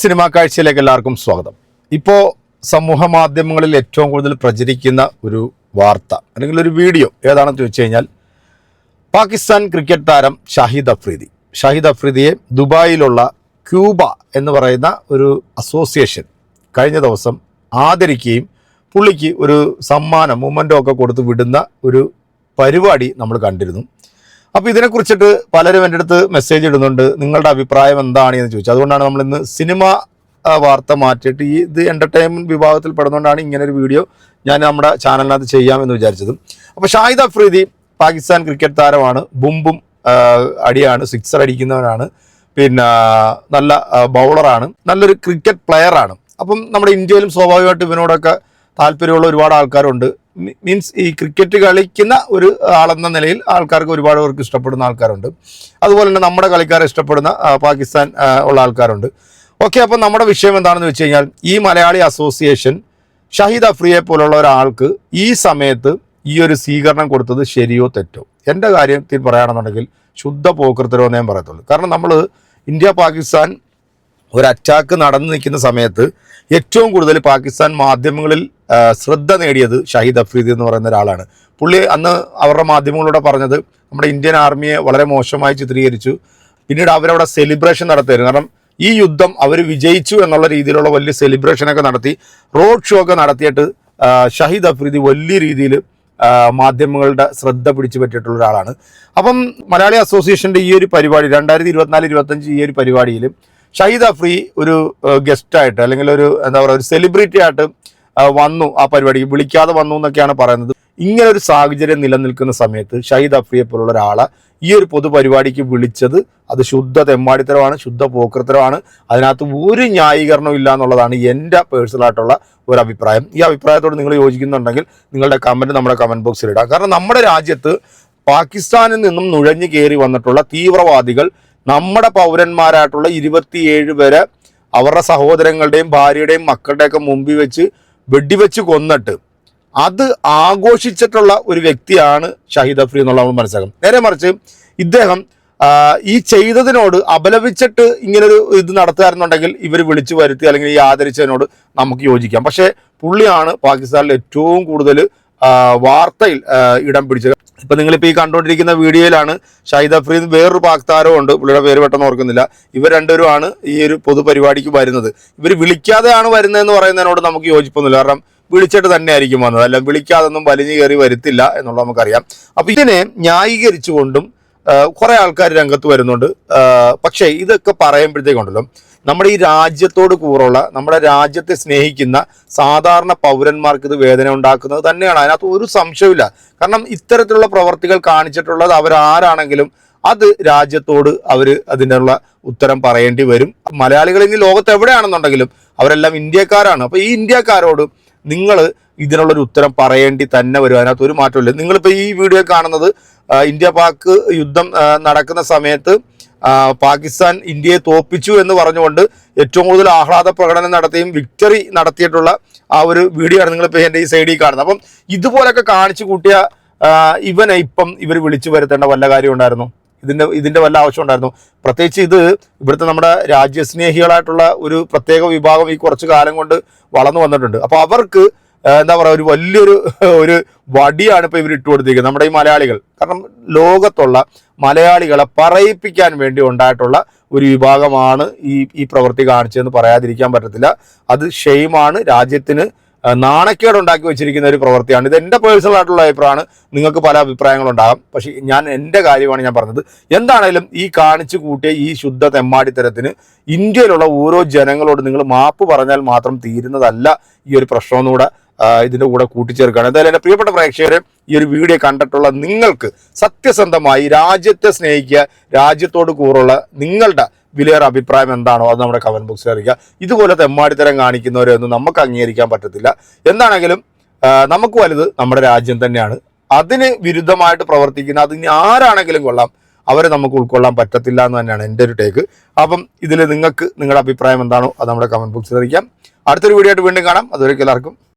Cinema കാഴ്ചയിലേക്ക് എല്ലാവർക്കും സ്വാഗതം. ഇപ്പോൾ സമൂഹ മാധ്യമങ്ങളിൽ ഏറ്റവും കൂടുതൽ പ്രചരിക്കുന്ന ഒരു വാർത്ത അല്ലെങ്കിൽ ഒരു വീഡിയോ ഏതാണെന്ന് ചോദിച്ചു കഴിഞ്ഞാൽ പാകിസ്ഥാൻ ക്രിക്കറ്റ് താരം ഷാഹിദ് അഫ്രീദി. ഷാഹിദ് അഫ്രീദിയെ ദുബായിലുള്ള ക്യൂബ എന്ന് പറയുന്ന ഒരു അസോസിയേഷൻ കഴിഞ്ഞ ദിവസം ആദരിക്കുകയും പുള്ളിക്ക് ഒരു സമ്മാനം മൊമെന്റോ ഒക്കെ കൊടുത്ത് വിടുന്ന ഒരു പരിപാടി നമ്മൾ കണ്ടിരുന്നു. അപ്പോൾ ഇതിനെക്കുറിച്ചിട്ട് പലരും എന്റെ അടുത്ത് മെസ്സേജ് ഇടുന്നുണ്ട്. നിങ്ങളുടെ അഭിപ്രായം എന്താണ് എന്ന് ചോദിച്ചു. അതുകൊണ്ടാണ് നമ്മൾ ഇന്ന് സിനിമ വാർത്ത മാറ്റിയിട്ട് ഈ ഇത് എന്റർടൈൻമെന്റ് വിഭാഗത്തിൽ പെടുന്നതുകൊണ്ടാണ് ഇങ്ങനെ ഒരു വീഡിയോ ഞാൻ നമ്മുടെ ചാനലിനകത്ത് ചെയ്യാമെന്ന് വിചാരിച്ചത്. അപ്പോൾ ഷാഹിദ് അഫ്രീദി പാകിസ്ഥാൻ ക്രിക്കറ്റ് താരമാണ്. ബുംബും അടിയാണ്. സിക്സർ അടിക്കുന്നവനാണ്. പിന്നെ നല്ല ബൗളറാണ് നല്ലൊരു ക്രിക്കറ്റ് പ്ലെയറാണ് അപ്പം നമ്മുടെ ഇന്ത്യയിലും സ്വാഭാവികമായിട്ട് ഇവനോടൊക്കെ താല്പര്യമുള്ള ഒരുപാട് ആൾക്കാരുണ്ട്. മീൻസ് ഈ ക്രിക്കറ്റ് കളിക്കുന്ന ഒരു ആളെന്ന നിലയിൽ ആൾക്കാർക്ക് ഒരുപാട് പേർക്ക് ഇഷ്ടപ്പെടുന്ന ആൾക്കാരുണ്ട്. അതുപോലെ തന്നെ നമ്മുടെ കളിക്കാരെ ഇഷ്ടപ്പെടുന്ന പാകിസ്ഥാൻ ഉള്ള ആൾക്കാരുണ്ട്. ഓക്കെ അപ്പം നമ്മുടെ വിഷയം എന്താണെന്ന് വെച്ച് കഴിഞ്ഞാൽ ഈ മലയാളി അസോസിയേഷൻ ഷഹീദ് അഫ്രിയെ പോലുള്ള ഒരാൾക്ക് ഈ സമയത്ത് ഈ ഒരു സ്വീകരണം കൊടുത്തത് ശരിയോ തെറ്റോ? എന്റെ കാര്യത്തിൽ പറയുകയാണെന്നുണ്ടെങ്കിൽ ശുദ്ധ പോക്കൃത്തരോ എന്നേ പറയത്തുള്ളൂ. കാരണം നമ്മൾ ഇന്ത്യ പാകിസ്ഥാൻ ഒരു അറ്റാക്ക് നടന്നു നിൽക്കുന്ന സമയത്ത് ഏറ്റവും കൂടുതൽ പാകിസ്ഥാൻ മാധ്യമങ്ങളിൽ ശ്രദ്ധ നേടിയത് ഷഹീദ് അഫ്രീദി എന്ന് പറയുന്ന ഒരാളാണ്. പുള്ളി അന്ന് അവരുടെ മാധ്യമങ്ങളിലൂടെ പറഞ്ഞത് നമ്മുടെ ഇന്ത്യൻ ആർമിയെ വളരെ മോശമായി ചിത്രീകരിച്ചു. പിന്നീട് അവരവിടെ സെലിബ്രേഷൻ നടത്തുമായിരുന്നു കാരണം ഈ യുദ്ധം അവർ വിജയിച്ചു എന്നുള്ള രീതിയിലുള്ള വലിയ സെലിബ്രേഷനൊക്കെ നടത്തി റോഡ് ഷോ ഒക്കെ നടത്തിയിട്ട് ഷഹീദ് അഫ്രീദി വലിയ രീതിയിൽ മാധ്യമങ്ങളുടെ ശ്രദ്ധ പിടിച്ചു പറ്റിയിട്ടുള്ള ഒരാളാണ്. അപ്പം മലയാളി അസോസിയേഷന്റെ ഈ ഒരു പരിപാടി രണ്ടായിരത്തി ഇരുപത്തിനാല് ഇരുപത്തഞ്ച് ഈ ഒരു പരിപാടിയിൽ ഷഹീദ് അഫ്രി ഒരു ഗസ്റ്റായിട്ട് അല്ലെങ്കിൽ ഒരു എന്താ പറയുക ഒരു സെലിബ്രിറ്റി ആയിട്ട് വന്നു ആ പരിപാടിക്ക്. വിളിക്കാതെ വന്നു എന്നൊക്കെയാണ് പറയുന്നത്. ഇങ്ങനെ ഒരു സാഹചര്യം നിലനിൽക്കുന്ന സമയത്ത് ഷഹീദ് അഫ്രിയെ പോലുള്ള ഒരാളെ ഈ ഒരു പൊതുപരിപാടിക്ക് വിളിച്ചത് അത് ശുദ്ധ തെമ്മാടിത്തരമാണ് ശുദ്ധ പോക്കൃത്തരമാണ്. അതിനകത്ത് ഒരു ന്യായീകരണവും ഇല്ല എന്നുള്ളതാണ് എന്റെ പേഴ്സണലായിട്ടുള്ള ഒരു അഭിപ്രായം. ഈ അഭിപ്രായത്തോട് നിങ്ങൾ യോജിക്കുന്നുണ്ടെങ്കിൽ നിങ്ങളുടെ കമന്റ് നമ്മുടെ കമന്റ് ബോക്സിൽ ഇടാം. കാരണം നമ്മുടെ രാജ്യത്ത് പാകിസ്ഥാനിൽ നിന്നും നുഴഞ്ഞു കയറി വന്നിട്ടുള്ള തീവ്രവാദികൾ നമ്മുടെ പൗരന്മാരായിട്ടുള്ള ഇരുപത്തിയേഴ് പേരെ അവരുടെ സഹോദരങ്ങളുടെയും ഭാര്യയുടെയും മക്കളുടെയൊക്കെ മുമ്പിൽ വെച്ച് വെടിവെച്ച് കൊന്നിട്ട് അത് ആഘോഷിച്ചിട്ടുള്ള ഒരു വ്യക്തിയാണ് ഷഹീദ് അഫ്രി എന്നുള്ള നമ്മൾ മനസ്സിലാക്കും നേരെ മറിച്ച് ഇദ്ദേഹം ഈ ചെയ്തതിനോട് അപലപിച്ചിട്ട് ഇങ്ങനൊരു ഇത് നടത്തുകയായിരുന്നുണ്ടെങ്കിൽ ഇവർ വിളിച്ചു വരുത്തി അല്ലെങ്കിൽ ഈ ആദരിച്ചതിനോട് നമുക്ക് യോജിക്കാം. പക്ഷേ പുള്ളിയാണ് പാകിസ്ഥാനിൽ ഏറ്റവും കൂടുതൽ വാർത്തയിൽ ഇടം പിടിച്ചത്. ഇപ്പൊ നിങ്ങളിപ്പോൾ ഈ കണ്ടുകൊണ്ടിരിക്കുന്ന വീഡിയോയിലാണ് ഷൈദ് അഫ്രീദ് വേറൊരു പാക്താരവും ഉണ്ട്. പുള്ളിയുടെ പേര് പെട്ടെന്ന് ഓർക്കുന്നില്ല. ഇവർ രണ്ടുപേരുമാണ് ഈ ഒരു പൊതുപരിപാടിക്ക് വരുന്നത്. ഇവർ വിളിക്കാതെയാണ് വരുന്നതെന്ന് പറയുന്നതിനോട് നമുക്ക് യോജിപ്പൊന്നുമില്ല. കാരണം വിളിച്ചിട്ട് തന്നെ ആയിരിക്കും വന്നത്. അല്ല വിളിക്കാതൊന്നും വലിഞ്ഞു കയറി വരുത്തില്ല എന്നുള്ളത് നമുക്കറിയാം. അപ്പൊ ഇതിനെ ന്യായീകരിച്ചുകൊണ്ടും കുറെ ആൾക്കാർ രംഗത്ത് വരുന്നുണ്ട്. പക്ഷേ ഇതൊക്കെ പറയുമ്പോഴത്തേക്കുണ്ടല്ലോ നമ്മുടെ ഈ രാജ്യത്തോട് കൂറുള്ള നമ്മുടെ രാജ്യത്തെ സ്നേഹിക്കുന്ന സാധാരണ പൗരന്മാർക്ക് ഇത് വേദന ഉണ്ടാക്കുന്നത് തന്നെയാണ്. അതിനകത്ത് ഒരു സംശയമില്ല കാരണം ഇത്തരത്തിലുള്ള പ്രവർത്തികൾ കാണിച്ചിട്ടുള്ളത് അവരാരാണെങ്കിലും അത് രാജ്യത്തോട് അവർ അതിനുള്ള ഉത്തരം പറയേണ്ടി വരും. മലയാളികൾ ഇനി ലോകത്ത് എവിടെയാണെന്നുണ്ടെങ്കിലും അവരെല്ലാം ഇന്ത്യക്കാരാണ്. അപ്പോൾ ഈ ഇന്ത്യക്കാരോട് നിങ്ങൾ ഇതിനുള്ളൊരു ഉത്തരം പറയേണ്ടി തന്നെ വരും. അതിനകത്ത് ഒരു മാറ്റമില്ല നിങ്ങളിപ്പോൾ ഈ വീഡിയോ കാണുന്നത് ഇന്ത്യ പാക്ക് യുദ്ധം നടക്കുന്ന സമയത്ത് പാകിസ്ഥാൻ ഇന്ത്യയെ തോപ്പിച്ചു എന്ന് പറഞ്ഞുകൊണ്ട് ഏറ്റവും കൂടുതൽ ആഹ്ലാദ പ്രകടനം നടത്തിയും വിക്ടറി നടത്തിയിട്ടുള്ള ആ ഒരു വീഡിയോ ആണ് നിങ്ങൾ എന്റെ ഈ സൈഡിൽ കാണുന്നത്. അപ്പം ഇതുപോലൊക്കെ കാണിച്ചു കൂട്ടിയ ഇവനെ ഇപ്പം ഇവർ വിളിച്ചു വരുത്തേണ്ട വല്ല കാര്യം ഉണ്ടായിരുന്നു? ഇതിന്റെ ഇതിന്റെ വല്ല ആവശ്യം ഉണ്ടായിരുന്നു? പ്രത്യേകിച്ച് ഇത് ഇവിടുത്തെ നമ്മുടെ രാജ്യസ്നേഹികളായിട്ടുള്ള ഒരു പ്രത്യേക വിഭാഗം ഈ കുറച്ചു കാലം കൊണ്ട് വളർന്നു വന്നിട്ടുണ്ട്. അപ്പോൾ അവർക്ക് എന്താ പറയുക ഒരു വലിയൊരു ഒരു വടിയാണ് ഇപ്പോൾ ഇവർ ഇട്ട് കൊടുത്തിരിക്കുന്നത് നമ്മുടെ ഈ മലയാളികൾ. കാരണം ലോകത്തുള്ള മലയാളികളെ പറയിപ്പിക്കാൻ വേണ്ടി ഉണ്ടായിട്ടുള്ള ഒരു വിഭാഗമാണ് ഈ ഈ പ്രവൃത്തി കാണിച്ചതെന്ന് പറയാതിരിക്കാൻ പറ്റത്തില്ല. അത് ഷെയ്മാണ് രാജ്യത്തിന് നാണക്കേടുണ്ടാക്കി വെച്ചിരിക്കുന്ന ഒരു പ്രവൃത്തിയാണ്. ഇത് എന്റെ പേഴ്സണൽ ആയിട്ടുള്ള അഭിപ്രായമാണ്. നിങ്ങൾക്ക് പല അഭിപ്രായങ്ങളുണ്ടാകാം. പക്ഷേ ഞാൻ എന്റെ കാര്യമാണ് ഞാൻ പറഞ്ഞത്. എന്താണേലും ഈ കാണിച്ചു കൂട്ടിയ ഈ ശുദ്ധ തെമ്മാടിത്തരത്തിന് ഇന്ത്യയിലുള്ള ഓരോ ജനങ്ങളോട് നിങ്ങൾ മാപ്പ് പറഞ്ഞാൽ മാത്രം തീരുന്നതല്ല ഈ ഒരു പ്രശ്നമൊന്നുകൂടെ ഇതിന്റെ കൂടെ കൂട്ടിച്ചേർക്കുകയാണ്. എന്തായാലും എന്റെ പ്രിയപ്പെട്ട പ്രേക്ഷകരെ ഈ ഒരു വീഡിയോ കണ്ടിട്ടുള്ള നിങ്ങൾക്ക് സത്യസന്ധമായി രാജ്യത്തെ സ്നേഹിക്കുക രാജ്യത്തോട് കൂറുള്ള നിങ്ങളുടെ വിലയേറെ അഭിപ്രായം എന്താണോ അത് നമ്മുടെ കമന്റ് ബോക്സിൽ അറിയിക്കുക. ഇതുപോലത്തെ തെമ്മാടിത്തരം കാണിക്കുന്നവരെ ഒന്നും നമുക്ക് അംഗീകരിക്കാൻ പറ്റത്തില്ല. എന്താണെങ്കിലും നമുക്ക് വലുത് നമ്മുടെ രാജ്യം തന്നെയാണ്. അതിന് വിരുദ്ധമായിട്ട് പ്രവർത്തിക്കുന്ന അതിന് ആരാണെങ്കിലും കൊള്ളാം. അവരെ നമുക്ക് ഉൾക്കൊള്ളാൻ പറ്റത്തില്ല എന്ന് തന്നെയാണ് എന്റെ ഒരു ടേക്ക് അപ്പം ഇതിൽ നിങ്ങൾക്ക് നിങ്ങളുടെ അഭിപ്രായം എന്താണോ അത് നമ്മുടെ കമന്റ് ബോക്സിൽ അറിയിക്കാം. അടുത്തൊരു വീഡിയോ ആയിട്ട് വീണ്ടും കാണാം. അതുവരെ എല്ലാവർക്കും